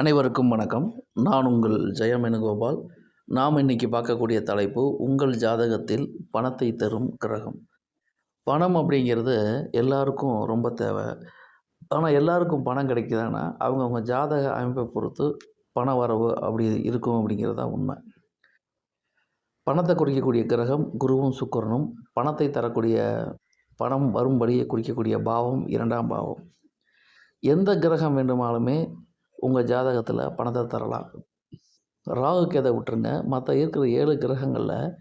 அனைவருக்கும் வணக்கம். நான் உங்கள் ஜெயமேனுகோபால் நாம் இன்னைக்கு பார்க்கக்கூடிய தலைப்பு உங்கள் ஜாதகத்தில் பணத்தை தரும் கிரகம். பணம் அப்படிங்கிறது எல்லாருக்கும் ரொம்ப தேவை. ஆனால் எல்லாருக்கும் பணம் கிடைக்குதானா அவங்கவுங்க ஜாதக அமைப்பை பொறுத்து பண வரவு அப்படி இருக்கும் அப்படிங்கிறது தான் உண்மை. பணத்தை குறிக்கக்கூடிய கிரகம் குருவும் சுக்கரனும். பணத்தை தரக்கூடிய பணம் வரும்படியை குறிக்கக்கூடிய பாவம் இரண்டாம் பாவம். எந்த கிரகம் வேண்டுமானாலுமே உங்கள் ஜாதகத்தில் பணத்தை தரலாம். ராகு கேதை விட்டுருங்க. மற்ற இருக்கிற ஏழு கிரகங்களில்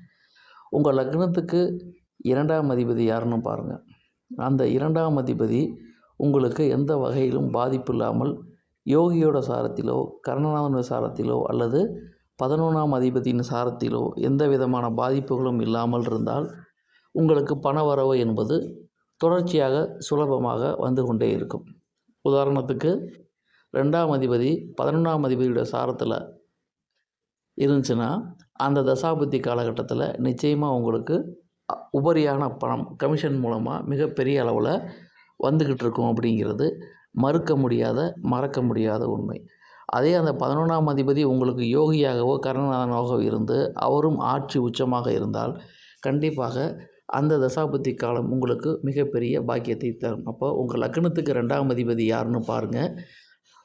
உங்கள் லக்னத்துக்கு இரண்டாம் அதிபதி யாருன்னு பாருங்கள் அந்த இரண்டாம் அதிபதி உங்களுக்கு எந்த வகையிலும் பாதிப்பு இல்லாமல் யோகியோட சாரத்திலோ கர்ணநாதன் சாரத்திலோ அல்லது பதினொன்றாம் அதிபதியின் சாரத்திலோ எந்த விதமான பாதிப்புகளும் இல்லாமல் இருந்தால் உங்களுக்கு பண வரவு என்பது தொடர்ச்சியாக சுலபமாக வந்து கொண்டே இருக்கும். உதாரணத்துக்கு ரெண்டாம் அதிபதி பதினொன்றாம் அதிபதியோட சாரத்தில் இருந்துச்சுன்னா அந்த தசாபுத்தி காலகட்டத்தில் நிச்சயமாக உங்களுக்கு உபரியான பணம் கமிஷன் மூலமாக மிகப்பெரிய அளவில் வந்துக்கிட்டு இருக்கும் அப்படிங்கிறது மறுக்க முடியாத மறக்க முடியாத உண்மை. அதே அந்த பதினொன்றாம் அதிபதி உங்களுக்கு யோகியாகவோ கருணாநாதனாகவோ இருந்து அவரும் ஆட்சி உச்சமாக இருந்தால் கண்டிப்பாக அந்த தசாபுத்தி காலம் உங்களுக்கு மிகப்பெரிய பாக்கியத்தை தரும். அப்போ உங்கள் லக்னத்துக்கு ரெண்டாம் அதிபதி யாருன்னு பாருங்கள்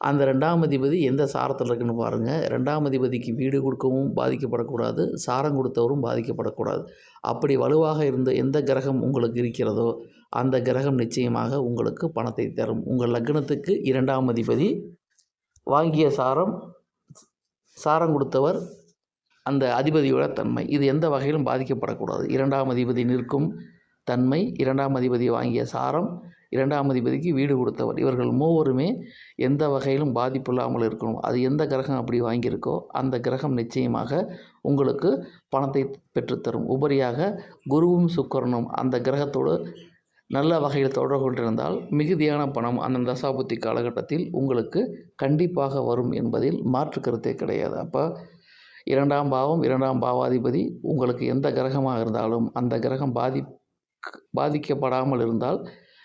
அந்த ரெண்டாம் அதிபதி எந்த சாரத்தில் இருக்குன்னு பாருங்கள் ரெண்டாம் அதிபதிக்கு வீடு கொடுக்கவும் பாதிக்கப்படக்கூடாது சாரம் கொடுத்தவரும் பாதிக்கப்படக்கூடாது. அப்படி வலுவாக இருந்த எந்த கிரகம் உங்களுக்கு இருக்கிறதோ அந்த கிரகம் நிச்சயமாக உங்களுக்கு பணத்தை தரும். உங்கள் லக்னத்துக்கு இரண்டாம் அதிபதி வாங்கிய சாரம் சாரம் கொடுத்தவர் அந்த அதிபதியோட தன்மை. இது எந்த வகையிலும் பாதிக்கப்படக்கூடாது. இரண்டாம் அதிபதி நிற்கும் தன்மை இரண்டாம் அதிபதி வாங்கிய சாரம் இரண்டாம் அதிபதிக்கு வீடு கொடுத்தவர். இவர்கள் மூவருமே எந்த வகையிலும் பாதிப்பு இல்லாமல் இருக்கணும். அது எந்த கிரகம் அப்படி வாங்கியிருக்கோ அந்த கிரகம் நிச்சயமாக உங்களுக்கு பணத்தை பெற்றுத்தரும். உபரியாக குருவும் சுக்கரனும் அந்த கிரகத்தோடு நல்ல வகையில் தொடர்பு கொண்டிருந்தால் மிகுதியான பணம் அந்த தசாபுத்தி காலகட்டத்தில் உங்களுக்கு கண்டிப்பாக வரும் என்பதில் மாற்று கருத்தே கிடையாது. அப்போ இரண்டாம் பாவம் இரண்டாம் பாவாதிபதி உங்களுக்கு எந்த கிரகமாக இருந்தாலும் அந்த கிரகம் பாதி பாதிக்கப்படாமல் இருந்தால்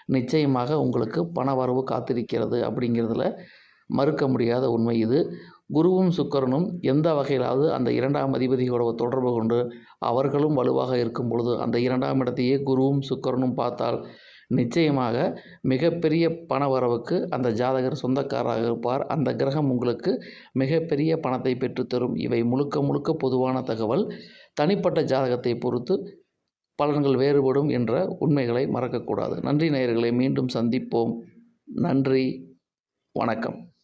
நிச்சயமாக உங்களுக்கு பண வரவு காத்திருக்கிறது அப்படிங்கிறதுல மறுக்க முடியாத உண்மை இது. குருவும் சுக்கரனும் எந்த வகையிலாவது அந்த இரண்டாம் அதிபதியோட தொடர்பு கொண்டு அவர்களும் வலுவாக இருக்கும் பொழுது அந்த இரண்டாம் இடத்தையே குருவும் சுக்கரனும் பார்த்தால் நிச்சயமாக மிகப்பெரிய பண வரவுக்கு அந்த ஜாதகர் சொந்தக்காரராக இருப்பார். அந்த கிரகம் உங்களுக்கு மிகப்பெரிய பணத்தை பெற்றுத்தரும். இவை முழுக்க முழுக்க பொதுவான தகவல். தனிப்பட்ட ஜாதகத்தை பொறுத்து பலன்கள் வேறுபடும் என்ற உண்மைகளை மறக்கக்கூடாது. நன்றி நேயர்களை மீண்டும் சந்திப்போம். நன்றி. வணக்கம்.